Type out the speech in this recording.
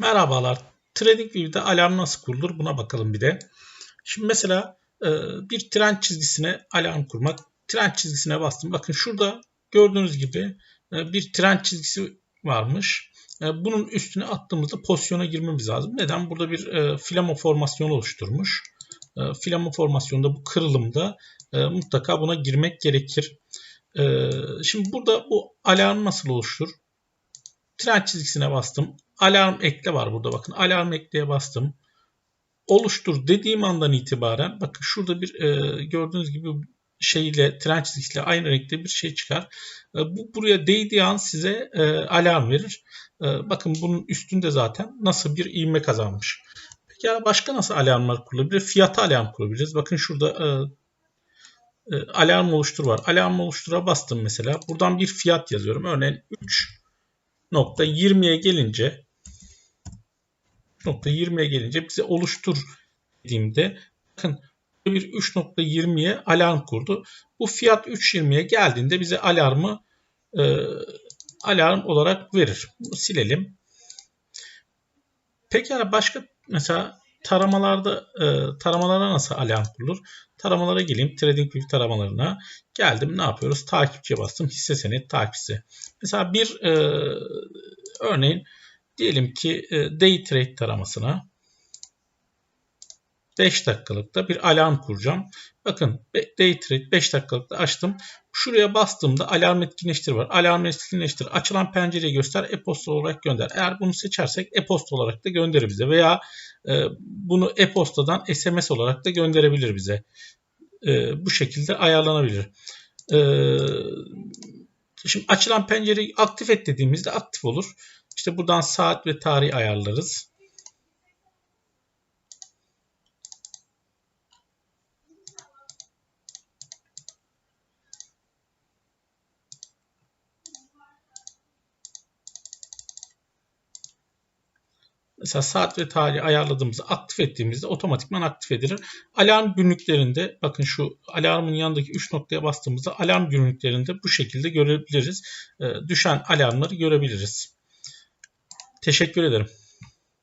Merhabalar. TradingView'de alarm nasıl kurulur buna bakalım bir de. Şimdi mesela e, bir trend çizgisine alarm kurmak. Trend çizgisine bastım. Bakın şurada gördüğünüz gibi e, bir trend çizgisi varmış. E, bunun üstüne attığımızda pozisyona girmemiz lazım. Neden? Burada bir filamo formasyonu oluşturmuş. Filamo formasyonunda bu kırılımda mutlaka buna girmek gerekir. Şimdi burada bu alarm nasıl oluştur? Trend çizgisine bastım. Alarm ekle var burada bakın. Alarm ekleye bastım. Oluştur dediğim andan itibaren bakın şurada bir e, gördüğünüz gibi şeyle trend çizgisiyle aynı renkte bir şey çıkar. E, bu buraya değdiği an size e, alarm verir. E, bakın bunun üstünde zaten nasıl bir ivme kazanmış. Peki ya başka nasıl alarmlar kurulabilir? Fiyata alarm kurabiliriz. Bakın şurada e, e, alarm oluştur var. Alarm oluştura bastım mesela. Buradan bir fiyat yazıyorum. Örneğin 3.20'ye gelince nokta 20'ye gelince bize oluştur dediğimde bakın bir 3.20'ye alarm kurdu. Bu fiyat 3.20'ye geldiğinde bize alarmı e, alarm olarak verir. Bunu silelim. Pekala başka mesela taramalarda e, taramalara nasıl alarm kurulur? Taramalara geleyim. TradingView taramalarına geldim. Ne yapıyoruz? Takipçiye bastım. Hisse senet takipçisi. Mesela bir e, örneğin Diyelim ki e, day trade taramasına 5 dakikalıkta bir alarm kuracağım. Bakın day trade 5 dakikalıkta açtım. Şuraya bastığımda alarm etkinleştir var. Alarm etkinleştir. Açılan pencereyi göster. E-posta olarak gönder. Eğer bunu seçersek e-posta olarak da gönderir bize. Veya e, bunu e-postadan SMS olarak da gönderebilir bize. E, bu şekilde ayarlanabilir. E, şimdi açılan pencereyi aktif et dediğimizde aktif olur. İşte buradan saat ve tarih ayarlarız. Mesela saat ve tarih ayarladığımızda aktif ettiğimizde otomatikman aktif edilir. Alarm günlüklerinde bakın şu alarmın yanındaki 3 noktaya bastığımızda alarm günlüklerinde bu şekilde görebiliriz. Düşen alarmları görebiliriz. Teşekkür ederim.